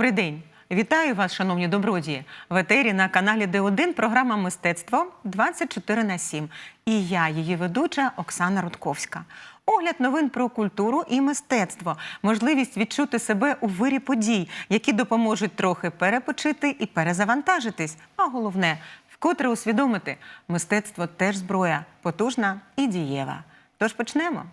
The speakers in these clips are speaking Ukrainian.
Добрий день. Вітаю вас, шановні добродії. В етері на каналі Д1 програма Мистецтво 24 на 7. І я, її ведуча Оксана Рудковська. Огляд новин про культуру і мистецтво, можливість відчути себе у вирі подій, які допоможуть трохи перепочити і перезавантажитись. А головне, вкотре усвідомити, мистецтво теж зброя, потужна і дієва. Тож почнемо.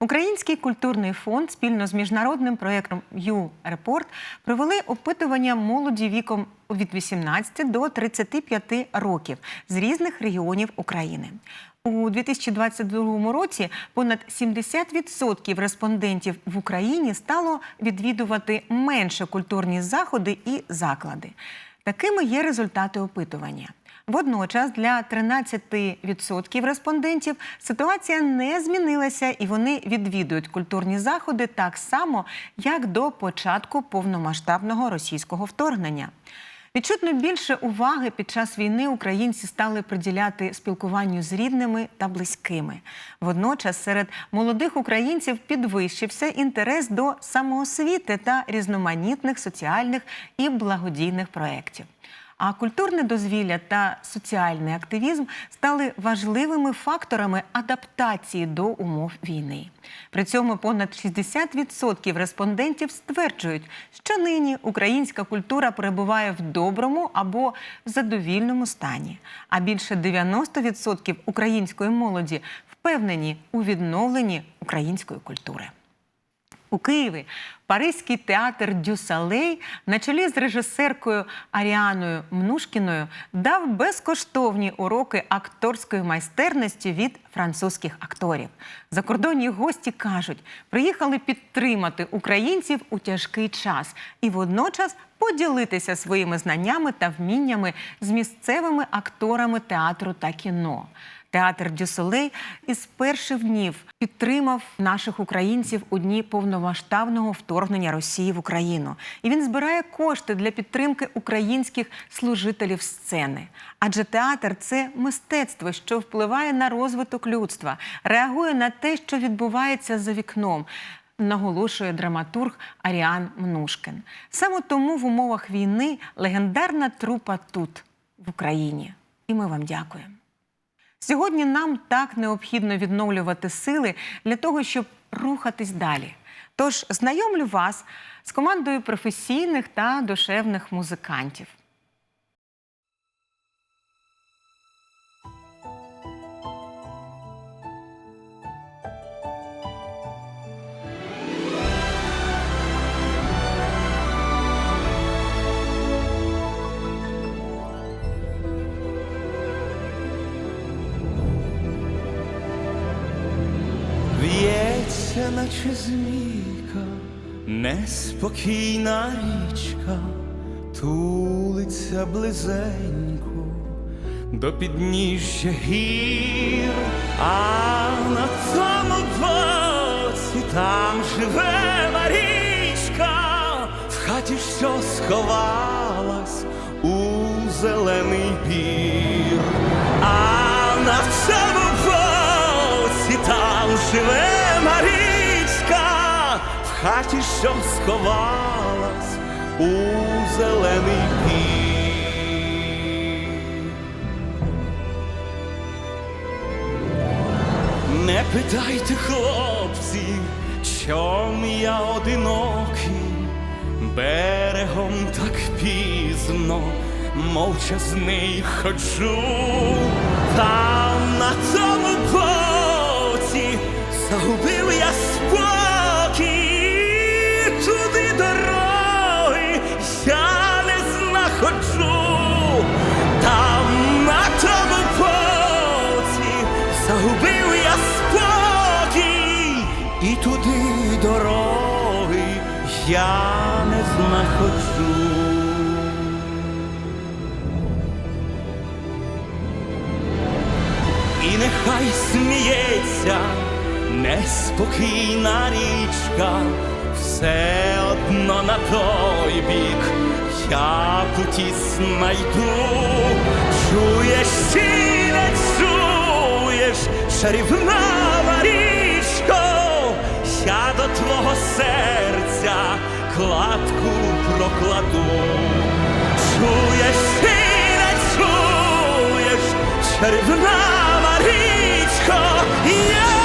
Український культурний фонд спільно з міжнародним проєктом «Ю Репорт провели опитування молоді віком від 18 до 35 років з різних регіонів України. У 2022 році понад 70% респондентів в Україні стало відвідувати менше культурні заходи і заклади. Такими є результати опитування. Водночас для 13% респондентів ситуація не змінилася, і вони відвідують культурні заходи так само, як до початку повномасштабного російського вторгнення. Відчутно більше уваги під час війни українці стали приділяти спілкуванню з рідними та близькими. Водночас серед молодих українців підвищився інтерес до самоосвіти та різноманітних соціальних і благодійних проєктів. А культурне дозвілля та соціальний активізм стали важливими факторами адаптації до умов війни. При цьому понад 60% респондентів стверджують, що нині українська культура перебуває в доброму або задовільному стані. А більше 90% української молоді впевнені у відновленні української культури. У Києві Паризький театр Дюсалей на чолі з режисеркою Аріаною Мнушкіною дав безкоштовні уроки акторської майстерності від французьких акторів. Закордонні гості кажуть, приїхали підтримати українців у тяжкий час і водночас поділитися своїми знаннями та вміннями з місцевими акторами театру та кіно. Театр Дюсолей із перших днів підтримав наших українців у дні повномасштабного вторгнення Росії в Україну. І він збирає кошти для підтримки українських служителів сцени. Адже театр це мистецтво, що впливає на розвиток людства, реагує на те, що відбувається за вікном. Наголошує драматург Аріан Мнушкин. Саме тому в умовах війни легендарна трупа тут, в Україні. І ми вам дякуємо. Сьогодні нам так необхідно відновлювати сили для того, щоб рухатись далі. Тож знайомлю вас з командою професійних та душевних музикантів. Наче змійка, неспокійна річка, тулиться близенько до підніжжя гір, а на тому боці там живе Марічка, в хаті, що сховалась у зелений бір, а на цьому боці там живе хаті, що сховалась у зелений пір. Не питайте, хлопці, чом я одинокий, берегом так пізно, мовчазний ходжу, там на тому боці загубив я не знаходжу. І нехай сміється неспокійна річка, все одно на той бік я путі знайду. Чуєш чи не чуєш, чарівна Марічко, я до твого серця кладку прокладу. Чуєш, ти не чуєш, червна Марічко, я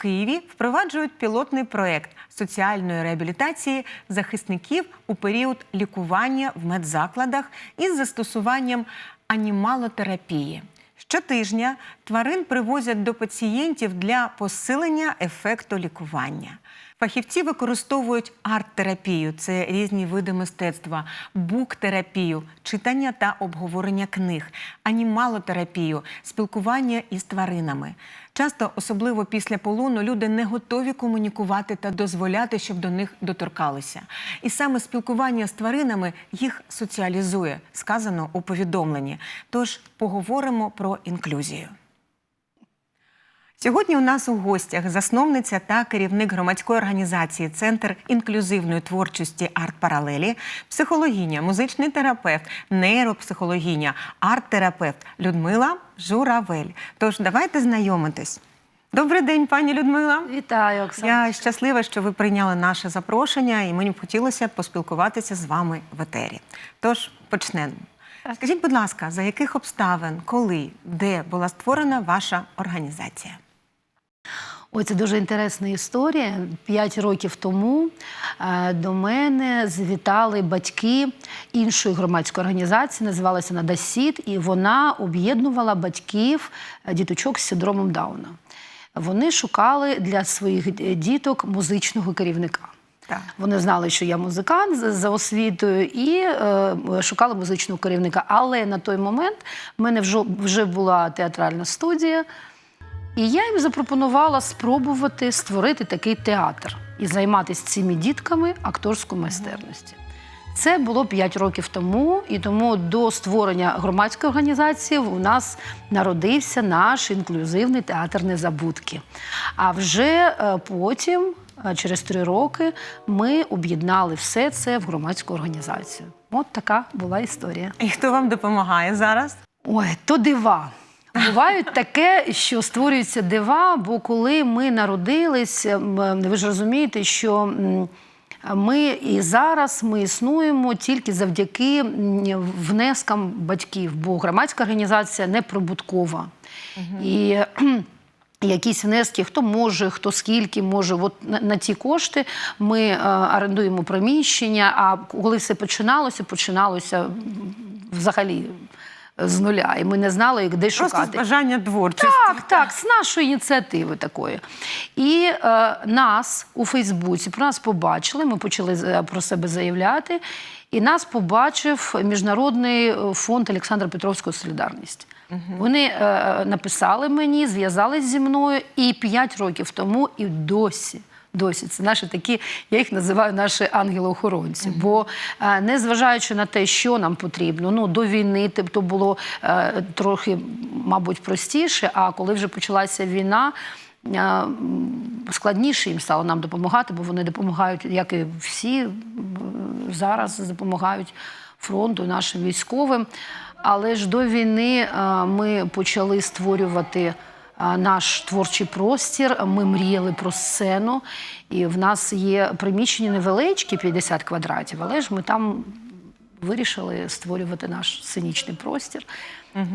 Києві впроваджують пілотний проект соціальної реабілітації захисників у період лікування в медзакладах із застосуванням анімалотерапії. Щотижня тварин привозять до пацієнтів для посилення ефекту лікування. Фахівці використовують арт-терапію це різні види мистецтва, бук-терапію, читання та обговорення книг, анімалотерапію, спілкування із тваринами. Часто, особливо після полону, люди не готові комунікувати та дозволяти, щоб до них доторкалися. І саме спілкування з тваринами їх соціалізує, сказано у повідомленні. Тож поговоримо про інклюзію. Сьогодні у нас у гостях засновниця та керівник громадської організації Центр інклюзивної творчості арт-паралелі, психологиня, музичний терапевт, нейропсихологиня, арт-терапевт Людмила Журавель. Тож давайте знайомитись. Добрий день, пані Людмила. Вітаю, Оксана. Я щаслива, що ви прийняли наше запрошення, і мені б хотілося поспілкуватися з вами в етері. Тож почнемо. Скажіть, будь ласка, за яких обставин, коли, де була створена ваша організація? Ой, це дуже інтересна історія. П'ять років тому е, до мене завітали батьки іншої громадської організації, називалася Надасіт, і вона об'єднувала батьків е, діточок з синдромом Дауна. Вони шукали для своїх діток музичного керівника. Так. Вони знали, що я музикант за- за освітою, і е, шукали музичного керівника. Але на той момент в мене вже, вже була театральна студія, і я їм запропонувала спробувати створити такий театр і займатися цими дітками акторською майстерністю. Це було 5 років тому, і тому до створення громадської організації у нас народився наш інклюзивний театр незабудки. А вже е, потім, е, через три роки, ми об'єднали все це в громадську організацію. От така була історія. І хто вам допомагає зараз? Ой, то дива. Бувають таке, що створюються дива, бо коли ми народились, ви ж розумієте, що ми і зараз ми існуємо тільки завдяки внескам батьків, бо громадська організація не прибуткова. І Якісь внески, хто може, хто скільки може. От на, на ті кошти ми е, орендуємо приміщення. А коли все починалося, починалося взагалі з нуля. І ми не знали, де Просто шукати. бажання творчості. Так, так, з нашої ініціативи такої. І е, нас у Фейсбуці про нас побачили. Ми почали е, про себе заявляти. І нас побачив міжнародний е, фонд Олександра Петровського Солідарність. Вони е, написали мені, зв'язались зі мною і п'ять років тому, і досі. Досі це наші такі, я їх називаю наші ангели-охоронці. Бо е, незважаючи на те, що нам потрібно, ну до війни тобто було е, трохи, мабуть, простіше. А коли вже почалася війна, е, складніше їм стало нам допомагати, бо вони допомагають, як і всі зараз допомагають фронту, нашим військовим. Але ж до війни ми почали створювати наш творчий простір. Ми мріяли про сцену, і в нас є приміщення невеличкі, 50 квадратів, але ж ми там вирішили створювати наш сценічний простір.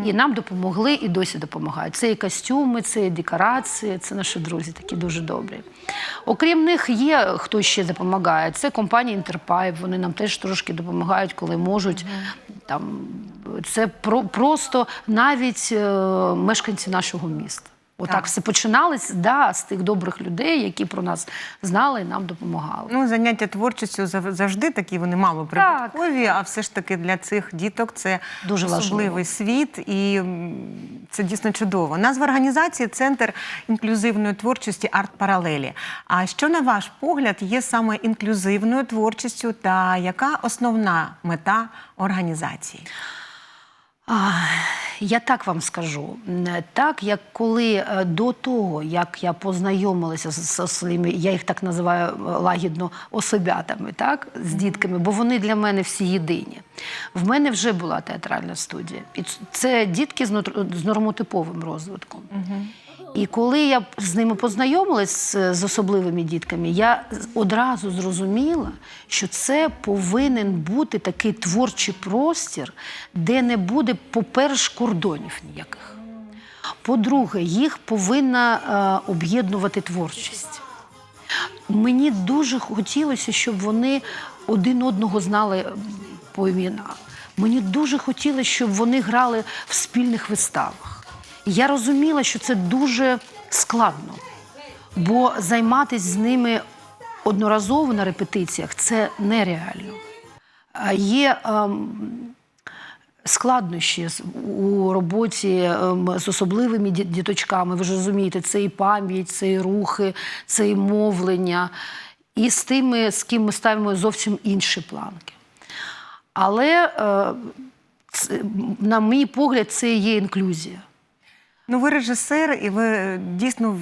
І нам допомогли і досі допомагають. Це і костюми, це і декорації, це наші друзі, такі дуже добрі. Окрім них, є хто ще допомагає. Це компанія Інтерпайп. Вони нам теж трошки допомагають, коли можуть. Там це про просто навіть е, мешканці нашого міста. Отак Так. все починалось да, з тих добрих людей, які про нас знали і нам допомагали. Ну, заняття творчістю зав- завжди такі, вони мало Так. прибуткові, а все ж таки для цих діток це Дуже особливий важливо. світ, і це дійсно чудово. Назва організації Центр інклюзивної творчості арт-паралелі. А що, на ваш погляд, є саме інклюзивною творчістю та яка основна мета організації? А, Я так вам скажу. Так як коли е, до того, як я познайомилася з, з своїми, я їх так називаю е, лагідно особятами, так, з дітками, бо вони для мене всі єдині. В мене вже була театральна студія. І це дітки з нормотиповим розвитком. І коли я з ними познайомилась з, особливими дітками, я одразу зрозуміла, що це повинен бути такий творчий простір, де не буде, по-перше, кордонів ніяких. По-друге, їх повинна е, об'єднувати творчість. Мені дуже хотілося, щоб вони один одного знали по іменах. Мені дуже хотілося, щоб вони грали в спільних виставах. Я розуміла, що це дуже складно, бо займатися з ними одноразово на репетиціях це нереально. Є ем, складнощі у роботі ем, з особливими діточками. Ви ж розумієте, це і пам'ять, це і рухи, це і мовлення. І з тими, з ким ми ставимо зовсім інші планки. Але, е, на мій погляд, це є інклюзія. Ну, ви режисер, і ви е, дійсно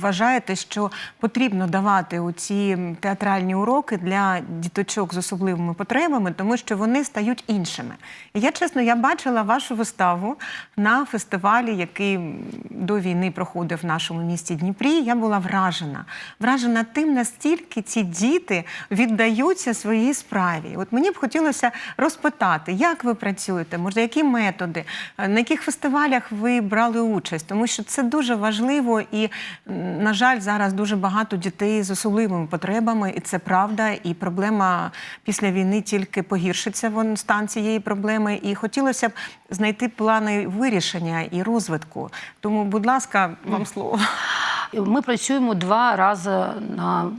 вважаєте, що потрібно давати оці театральні уроки для діточок з особливими потребами, тому що вони стають іншими. І я чесно, я бачила вашу виставу на фестивалі, який до війни проходив в нашому місті Дніпрі. Я була вражена. Вражена тим, настільки ці діти віддаються своїй справі. От мені б хотілося розпитати, як ви працюєте, може, які методи, е, на яких фестивалях ви брали участь, тому що це дуже важливо і, на жаль, зараз дуже багато дітей з особливими потребами, і це правда. І проблема після війни тільки погіршиться вон стан цієї проблеми. І хотілося б знайти плани вирішення і розвитку. Тому, будь ласка, вам слово. Ми працюємо два рази на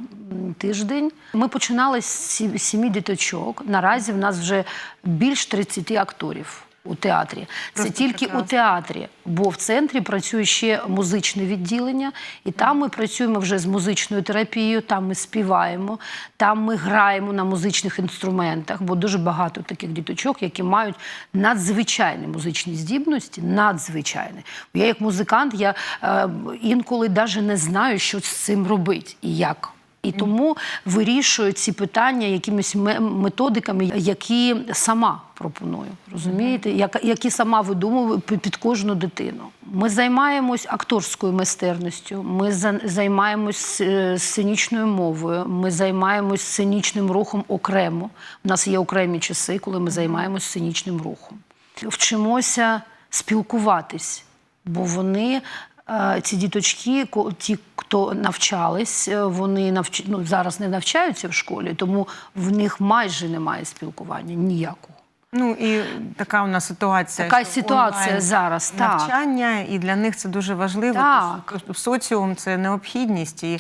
тиждень. Ми починали з сі- сімі діточок. Наразі в нас вже більш 30 акторів. У театрі це Просто тільки прекрасно. у театрі, бо в центрі працює ще музичне відділення, і там ми працюємо вже з музичною терапією. Там ми співаємо, там ми граємо на музичних інструментах, бо дуже багато таких діточок, які мають надзвичайні музичні здібності. Надзвичайні. Я як музикант, я е, інколи навіть не знаю, що з цим робити і як. І тому вирішую ці питання якимись ме- методиками, які сама пропоную. Розумієте, які сама видумую під кожну дитину. Ми займаємось акторською майстерністю, ми займаємось е, сценічною мовою, ми займаємось сценічним рухом окремо. У нас є окремі часи, коли ми займаємось сценічним рухом. Вчимося спілкуватись, бо вони. Е, Ці діточки, ті, хто навчались, е, вони навч... ну, зараз не навчаються в школі, тому в них майже немає спілкування ніякого. Ну і така у нас ситуація. Така ситуація зараз зараз, так. навчання, і для них це дуже важливо. Так. тож Соціум це необхідність. І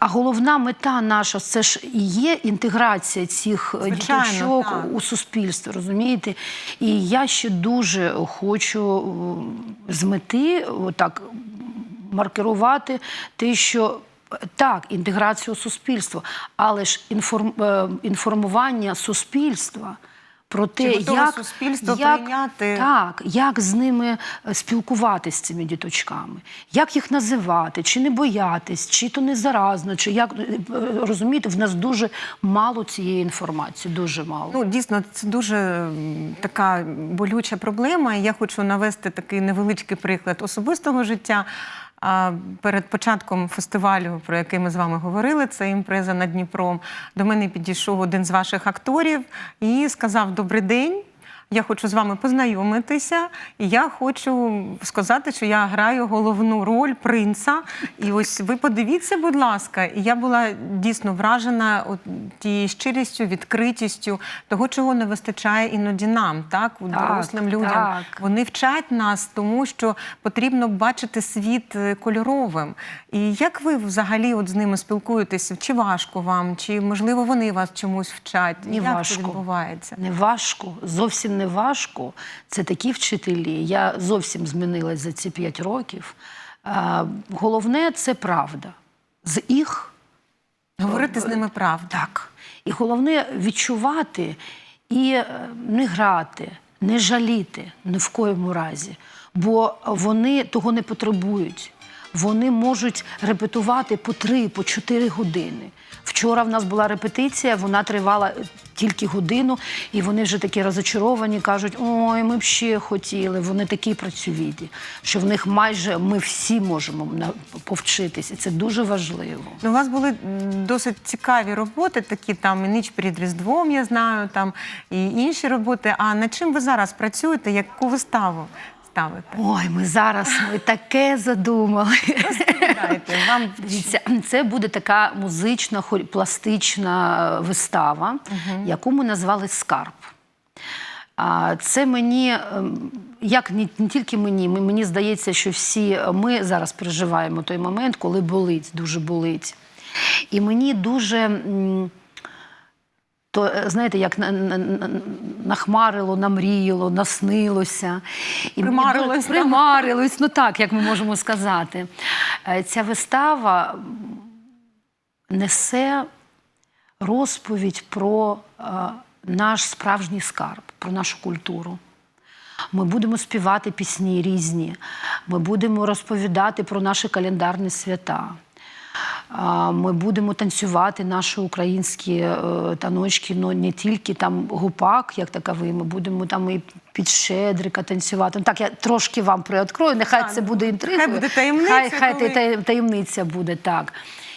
А головна мета наша це ж і є інтеграція цих е, Звичайно, діточок так. у суспільство, розумієте? І я ще дуже хочу е, з мети так маркерувати те, що. Так, інтеграцію суспільства, але ж інформ, е, інформування суспільства про те, як, суспільство як, прийняти? так, як з ними е, спілкуватися з цими діточками, як їх називати, чи не боятись, чи то не заразно, чи як е, розумієте, в нас дуже мало цієї інформації, дуже мало. Ну, дійсно, це дуже така болюча проблема. Я хочу навести такий невеличкий приклад особистого життя. А перед початком фестивалю, про який ми з вами говорили, це імпреза над Дніпром. До мене підійшов один з ваших акторів і сказав: Добрий день. Я хочу з вами познайомитися, і я хочу сказати, що я граю головну роль принца. І ось ви подивіться, будь ласка, і я була дійсно вражена от тією щирістю, відкритістю того, чого не вистачає іноді нам, так, у Так, дорослим людям. так. Вони вчать нас, тому що потрібно бачити світ е, кольоровим. І як ви взагалі от з ними спілкуєтеся? Чи важко вам, чи можливо вони вас чомусь вчать? Ні, як важко. це відбувається? Не важко, зовсім не важко. Це такі вчителі. Я зовсім змінилась за ці п'ять років. А, головне це правда. З їх Говорити з ними правду. Так. І головне відчувати і е, не грати, не жаліти ні в коєму разі, бо вони того не потребують. Вони можуть репетувати по три, по чотири години. Вчора в нас була репетиція, вона тривала тільки годину, і вони вже такі розочаровані, кажуть: ой, ми б ще хотіли. Вони такі працьовіті, що в них майже ми всі можемо повчитись, це дуже важливо. Ну, у вас були досить цікаві роботи, такі там і ніч перед Різдвом, я знаю, там і інші роботи. А над чим ви зараз працюєте? Яку виставу ставите? Ой, ми зараз ми таке задумали. Дайте, вам Дивіться, це буде така музична, пластична вистава, яку ми назвали Скарб. Це мені, ем, як не, не тільки мені, мені здається, що всі ми зараз переживаємо той момент, коли болить, дуже болить. І мені дуже. То е, знаєте, як на- на- на- нахмарило, намріяло, наснилося. І Примарилось, примарилось, ну так, як ми можемо сказати. Е, Ця вистава несе розповідь про е, наш справжній скарб, про нашу культуру. Ми будемо співати пісні різні, ми будемо розповідати про наші календарні свята. Ми будемо танцювати наші українські е, таночки, ну не тільки там гупак, як таковий, ми будемо там і під Щедрика танцювати. Ну, так, я трошки вам приоткрою, нехай а, це буде інтригою. хай буде таємниця, Хай, хай коли- таємниця буде так.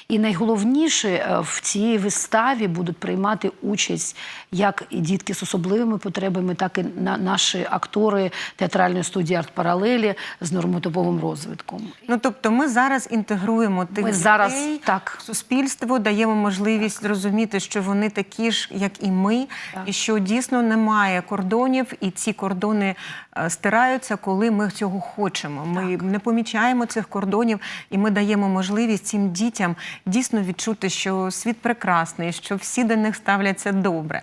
І найголовніше е, в цій виставі будуть приймати участь як і дітки з особливими потребами, так і на- наші актори театральної студії арт-паралелі з нормотиповим розвитком. Ну тобто, ми зараз інтегруємо тих Ми дітей зараз, так. суспільство, даємо можливість зрозуміти, що вони такі ж, як і ми, і що дійсно немає кордонів, і ці кордони е, стираються, коли ми цього хочемо. Ми не помічаємо цих кордонів, і ми даємо можливість цим дітям дійсно відчути, що світ прекрасний, що всі до них ставляться добре.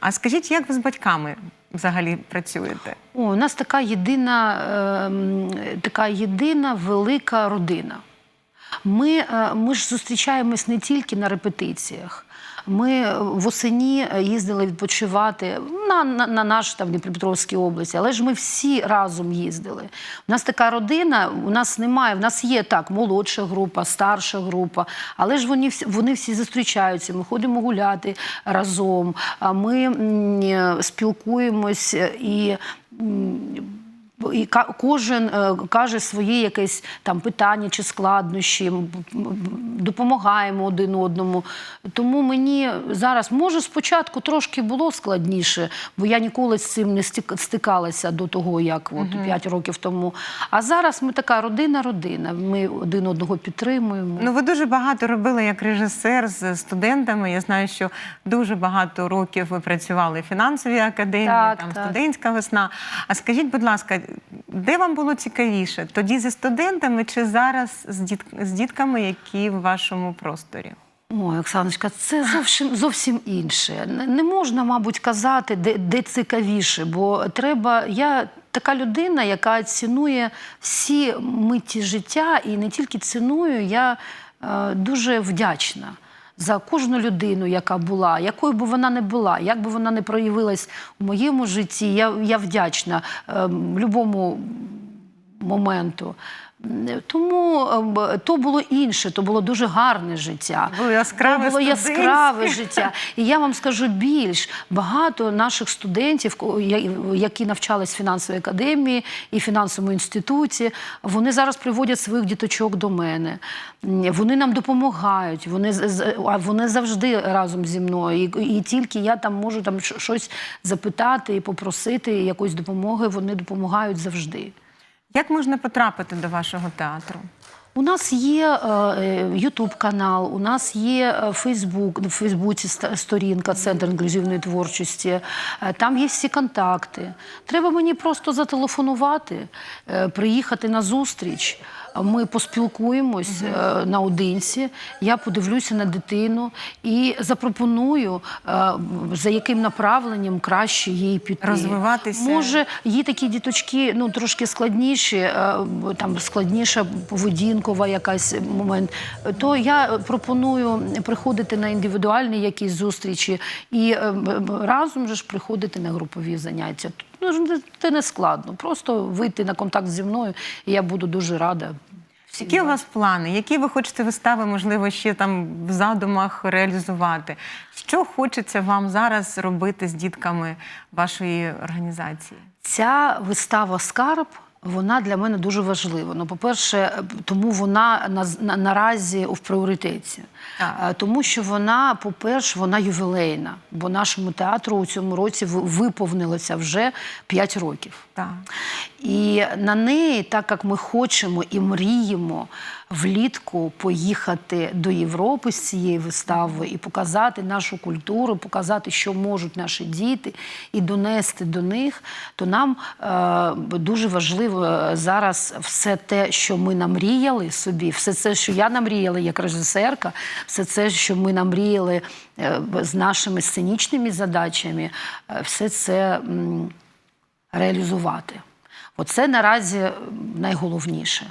А скажіть, як ви з батьками взагалі працюєте? О, у нас така єдина, е, така єдина велика родина. Ми, е, ми ж зустрічаємось не тільки на репетиціях. Ми е, восені е, їздили відпочивати на, на, на наш там Дніпропетровській області, але ж ми всі разом їздили. У нас така родина, у нас немає, в нас є так, молодша група, старша група, але ж вони вони всі зустрічаються. Ми ходимо гуляти разом, ми е, спілкуємось і. І кожен е, каже своє якесь там питання чи складнощі, допомагаємо один одному. Тому мені зараз, може, спочатку трошки було складніше, бо я ніколи з цим не стик- стикалася до того, як от 5 років тому. А зараз ми така родина-родина. Ми один одного підтримуємо. Ну, ви дуже багато робили як режисер з студентами. Я знаю, що дуже багато років ви працювали в фінансовій академії, Так, там так. студентська весна. А скажіть, будь ласка, де вам було цікавіше? Тоді зі студентами чи зараз з, діт... з дітками, які в вашому просторі? Ой, Оксаночка, це зовсім зовсім інше. Не, можна, мабуть, казати, де, де цікавіше, бо треба. Я така людина, яка цінує всі миті життя, і не тільки ціную, я е, дуже вдячна. За кожну людину, яка була, якою би вона не була, як би вона не проявилась у моєму житті, я, я вдячна е, любому моменту. Тому то було інше, то було дуже гарне життя. Було яскраве було яскраве життя. І я вам скажу більш багато наших студентів, які навчались в фінансовій академії і фінансовому інституті, вони зараз приводять своїх діточок до мене. Вони нам допомагають. Вони вони завжди разом зі мною. І, і тільки я там можу там щось запитати і попросити якоїсь допомоги. Вони допомагають завжди. Як можна потрапити до вашого театру? У нас є Ютуб канал, у нас є е, Фейсбук, в Фейсбуці сторінка Центр інклюзивної творчості. Е, Там є всі контакти. Треба мені просто зателефонувати, е, приїхати на зустріч. Ми поспілкуємось е, наодинці. Я подивлюся на дитину і запропоную, е, за яким направленням краще їй піти. Розвиватися. Може, є такі діточки, ну трошки складніші, е, там складніша поведінкова якась момент. То я пропоную приходити на індивідуальні якісь зустрічі і разом же ж приходити на групові заняття. Ну, це не складно. Просто вийти на контакт зі мною, і я буду дуже рада. Які у вас плани? Які ви хочете вистави, можливо, ще там в задумах реалізувати? Що хочеться вам зараз робити з дітками вашої організації? Ця вистава Скарб. Вона для мене дуже важлива. Ну, по-перше, тому вона на, на, наразі в пріоритеті. Так. Е, Тому що вона, по-перше, вона ювілейна, бо нашому театру у цьому році ви- виповнилося вже 5 років. І на неї, так як ми хочемо і мріємо влітку поїхати до Європи з цією виставою і показати нашу культуру, показати, що можуть наші діти, і донести до них, то нам е, дуже важливо е, зараз все те, що ми намріяли собі, все це, що я намріяла як режисерка, все це, що ми намріяли е, з нашими сценічними задачами, е, все це. м, реалізувати. Оце наразі найголовніше.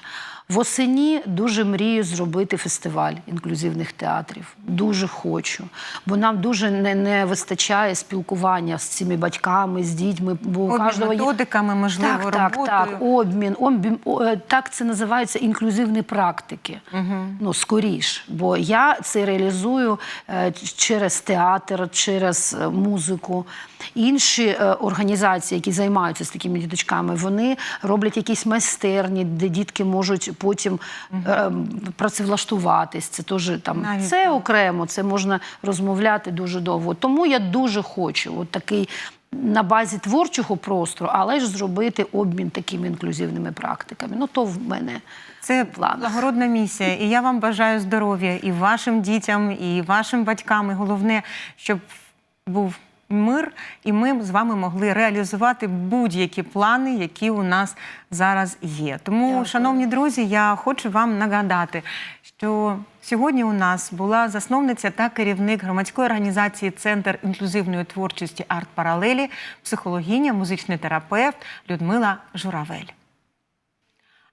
Восені дуже мрію зробити фестиваль інклюзивних театрів. Дуже хочу. Бо нам дуже не, не вистачає спілкування з цими батьками, з дітьми. Бо Обмін кожного методиками, можливо, так, так, роботою. так, обмін, обмін, о, е, так це називається інклюзивні практики. Ну, скоріш. Бо я це реалізую е, через театр, через е, музику. Інші е, організації, які займаються з такими діточками, вони роблять якісь майстерні, де дітки можуть потім е, працевлаштуватись. Це теж там Навіть це окремо, це можна розмовляти дуже довго. Тому я дуже хочу от такий на базі творчого простору, але ж зробити обмін такими інклюзивними практиками. Ну то в мене Це планах. благородна місія, і я вам бажаю здоров'я і вашим дітям, і вашим батькам. І головне, щоб був мир, і ми з вами могли реалізувати будь-які плани, які у нас зараз є. Тому, Дякую. шановні друзі, я хочу вам нагадати, що сьогодні у нас була засновниця та керівник громадської організації Центр інклюзивної творчості Арт Паралелі, психологиня, музичний терапевт Людмила Журавель.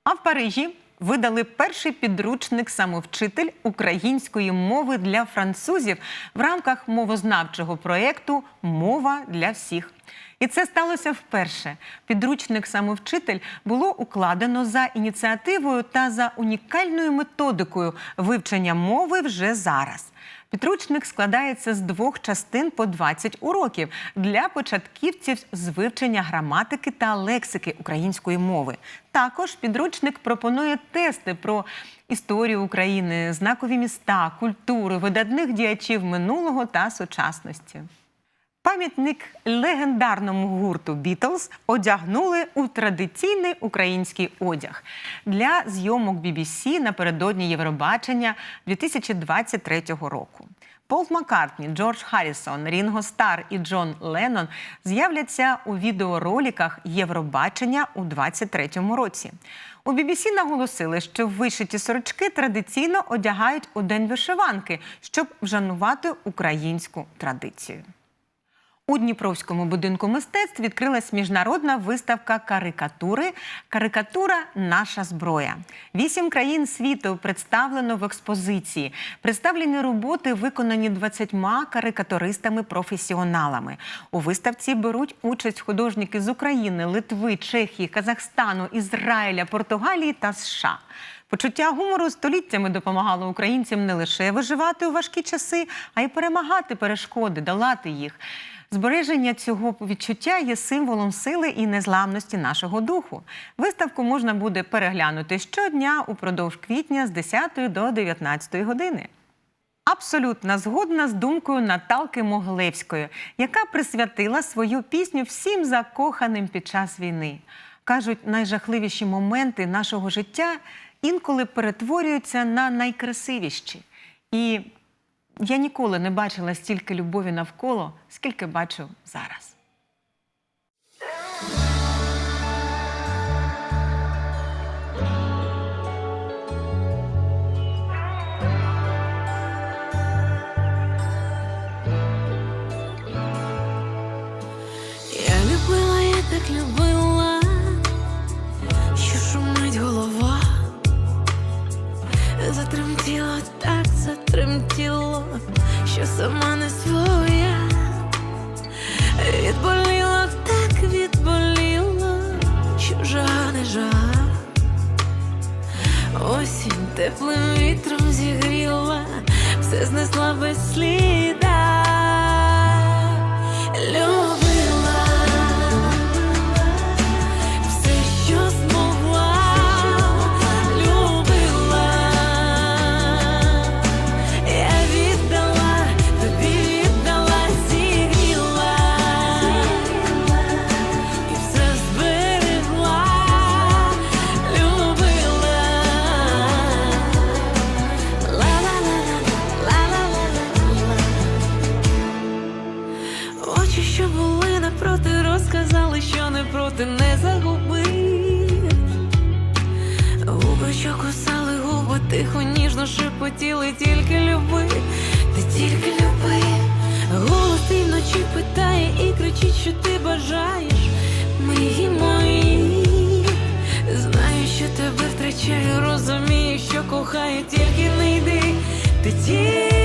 А в Парижі видали перший підручник самовчитель української мови для французів в рамках мовознавчого проєкту Мова для всіх. І це сталося вперше. Підручник самовчитель було укладено за ініціативою та за унікальною методикою вивчення мови вже зараз. Підручник складається з двох частин по 20 уроків для початківців з вивчення граматики та лексики української мови. Також підручник пропонує тести про історію України, знакові міста, культуру, видатних діячів минулого та сучасності. Пам'ятник легендарному гурту Бітлз одягнули у традиційний український одяг для зйомок BBC напередодні Євробачення 2023 року. Пол Маккартні, Джордж Харрісон, Рінго Стар і Джон Леннон з'являться у відеороліках Євробачення у 2023 році. У BBC наголосили, що вишиті сорочки традиційно одягають у день вишиванки, щоб вжанувати українську традицію. У Дніпровському будинку мистецтв відкрилась міжнародна виставка карикатури Карикатура наша зброя. Вісім країн світу представлено в експозиції. Представлені роботи виконані 20 карикатуристами-професіоналами. У виставці беруть участь художники з України, Литви, Чехії, Казахстану, Ізраїля, Португалії та США. Почуття гумору століттями допомагало українцям не лише виживати у важкі часи, а й перемагати перешкоди, долати їх. Збереження цього відчуття є символом сили і незламності нашого духу. Виставку можна буде переглянути щодня упродовж квітня з 10 до 19 години. Абсолютно згодна з думкою Наталки Моглевської, яка присвятила свою пісню всім закоханим під час війни. Кажуть, найжахливіші моменти нашого життя інколи перетворюються на найкрасивіші. І я ніколи не бачила стільки любові навколо, скільки бачу зараз. осінь теплим вітром зігріла, все знесла без сліда. Шепотіли, тільки люби, ти тільки люби. Голос ти вночі питає і кричить, що ти бажаєш мрії мої. Знаю, що тебе втрачаю, розумію, що кохаю, тільки не йди, ти тільки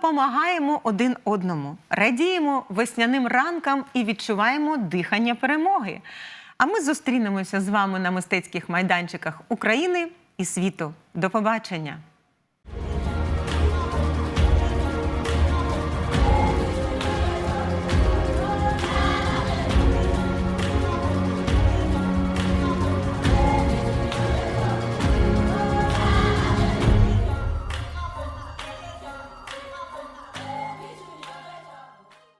допомагаємо один одному, радіємо весняним ранкам і відчуваємо дихання перемоги. А ми зустрінемося з вами на мистецьких майданчиках України і світу. До побачення!